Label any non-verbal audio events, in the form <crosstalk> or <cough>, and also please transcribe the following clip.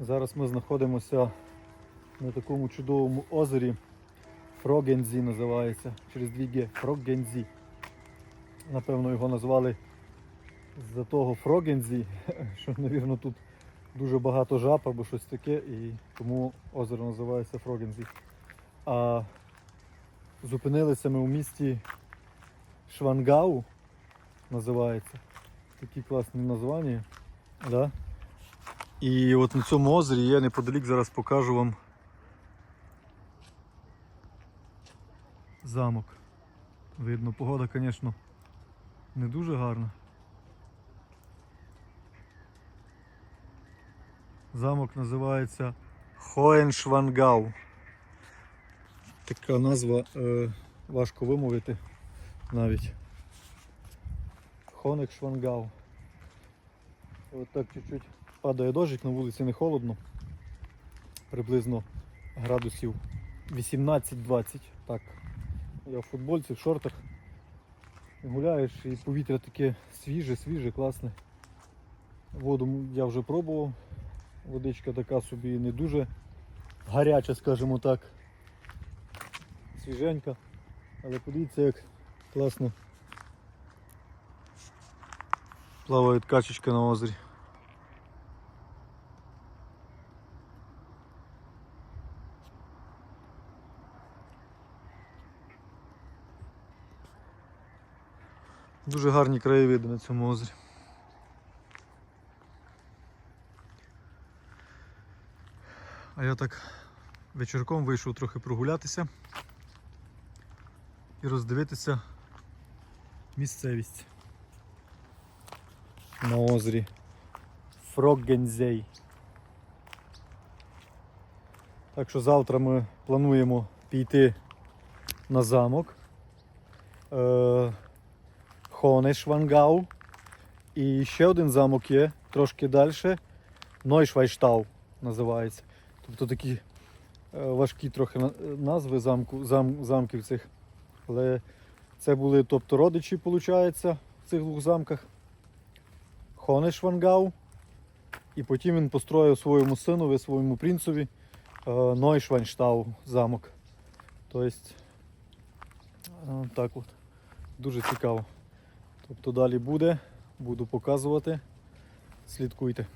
Зараз ми знаходимося на такому чудовому озері. Фрогензі називається. Через дві Г. Фрогензі. Напевно, його назвали з-за того Фрогензі, <laughs> що, навірно, тут дуже багато жаб або щось таке, і тому озеро називається Фрогензі. А зупинилися ми у місті Швангау, називається. Такі класні названня. Да? І от на цьому озері я неподалік зараз покажу вам замок. Видно, погода, звісно, не дуже гарна. Замок називається Хоеншвангау. Така назва е, важко вимовити навіть. Хонекшвангау. От так чуть-чуть падає дощик, на вулиці не холодно. Приблизно градусів 18-20. Так. Я в футбольці, в шортах. Гуляєш і повітря таке свіже, свіже, класне. Воду я вже пробував. Водичка така собі не дуже гаряча, скажімо так. Свіженька. Але подивіться, як класно плавають качечки на озері. Дуже гарні краєвиди на цьому озері. А я так вечірком вийшов трохи прогулятися і роздивитися місцевість на озері Фроггензей. Так що завтра ми плануємо піти на замок. Е, Хонешвангау. І ще один замок є трошки далі. Нойшвайштау називається. Тобто такі е, важкі трохи назви замку, зам, замків цих. Але це були тобто, родичі, виходить, в цих двох замках. Хонешвангау. І потім він построїв своєму синові, своєму принцові е, Нойшванштау замок. Тобто, е, так от. Дуже цікаво. Тобто далі буде, буду показувати. Слідкуйте.